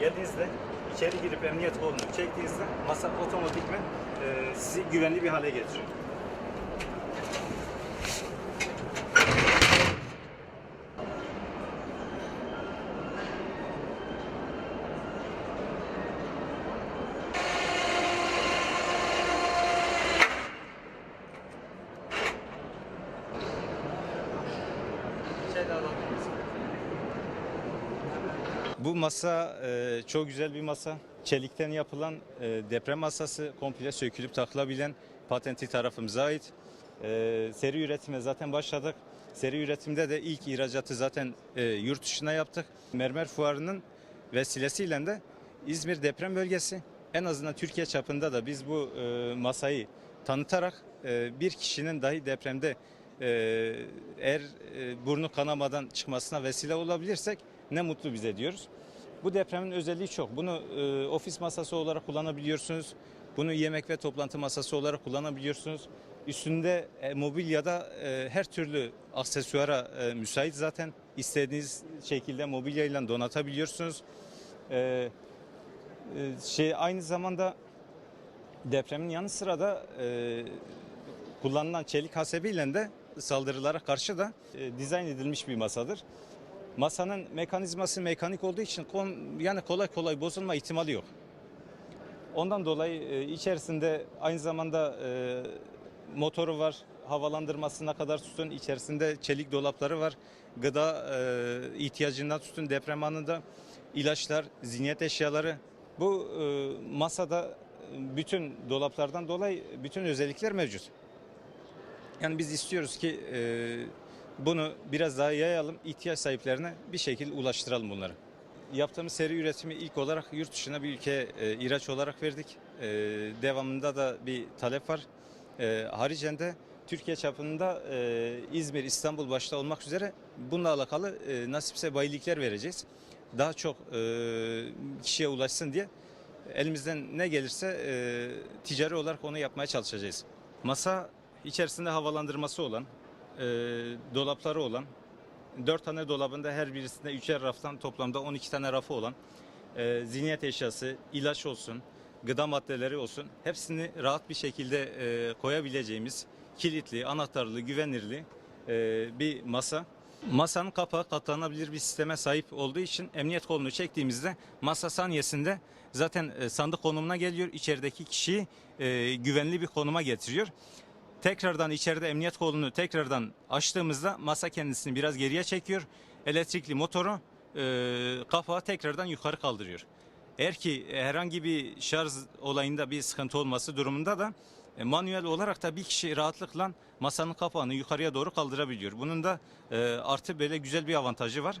Geldiğinizde içeri girip emniyet kolunu çektiğinizde masa otomatikmen e, sizi güvenli bir hale getiriyor. Bu masa e, çok güzel bir masa. Çelikten yapılan e, deprem masası komple sökülüp takılabilen patenti tarafımıza ait. E, seri üretime zaten başladık. Seri üretimde de ilk ihracatı zaten e, yurt dışına yaptık. Mermer fuarının vesilesiyle de İzmir deprem bölgesi en azından Türkiye çapında da biz bu e, masayı tanıtarak e, bir kişinin dahi depremde e, eğer e, burnu kanamadan çıkmasına vesile olabilirsek ne mutlu bize diyoruz. Bu depremin özelliği çok. Bunu e, ofis masası olarak kullanabiliyorsunuz. Bunu yemek ve toplantı masası olarak kullanabiliyorsunuz. Üstünde e, mobilyada e, her türlü aksesuara e, müsait zaten. İstediğiniz şekilde mobilyayla donatabiliyorsunuz. E, e, şey aynı zamanda depremin yanı sıra da e, kullanılan çelik hasebiyle de saldırılara karşı da e, dizayn edilmiş bir masadır. Masanın mekanizması mekanik olduğu için yani kolay kolay bozulma ihtimali yok. Ondan dolayı e, içerisinde aynı zamanda e, motoru var, havalandırmasına kadar tutun. içerisinde çelik dolapları var. Gıda e, ihtiyacından tutun deprem anında ilaçlar, ziynet eşyaları. Bu masada bütün dolaplardan dolayı bütün özellikler mevcut. Yani biz istiyoruz ki bunu biraz daha yayalım, ihtiyaç sahiplerine bir şekilde ulaştıralım bunları. Yaptığımız seri üretimi ilk olarak yurt dışına bir ülkeye e, ihraç olarak verdik. E, devamında da bir talep var. E, haricinde Türkiye çapında e, İzmir, İstanbul başta olmak üzere bununla alakalı e, nasipse bayilikler vereceğiz. Daha çok e, kişiye ulaşsın diye elimizden ne gelirse e, ticari olarak onu yapmaya çalışacağız. Masa içerisinde havalandırması olan, e, dolapları olan, 4 tane dolabında her birisinde üçer raftan toplamda 12 tane rafı olan, e, ziynet eşyası, ilaç olsun, gıda maddeleri olsun hepsini rahat bir şekilde e, koyabileceğimiz kilitli, anahtarlı, güvenirli e, bir masa. Masanın kapağı katlanabilir bir sisteme sahip olduğu için emniyet kolunu çektiğimizde masa saniyesinde zaten e, sandık konumuna geliyor. İçerideki kişiyi e, güvenli bir konuma getiriyor. Tekrardan içeride emniyet kolunu tekrardan açtığımızda masa kendisini biraz geriye çekiyor. Elektrikli motoru e, kapağı tekrardan yukarı kaldırıyor. Eğer ki herhangi bir şarj olayında bir sıkıntı olması durumunda da e, manuel olarak da bir kişi rahatlıkla masanın kapağını yukarıya doğru kaldırabiliyor. Bunun da e, artı böyle güzel bir avantajı var.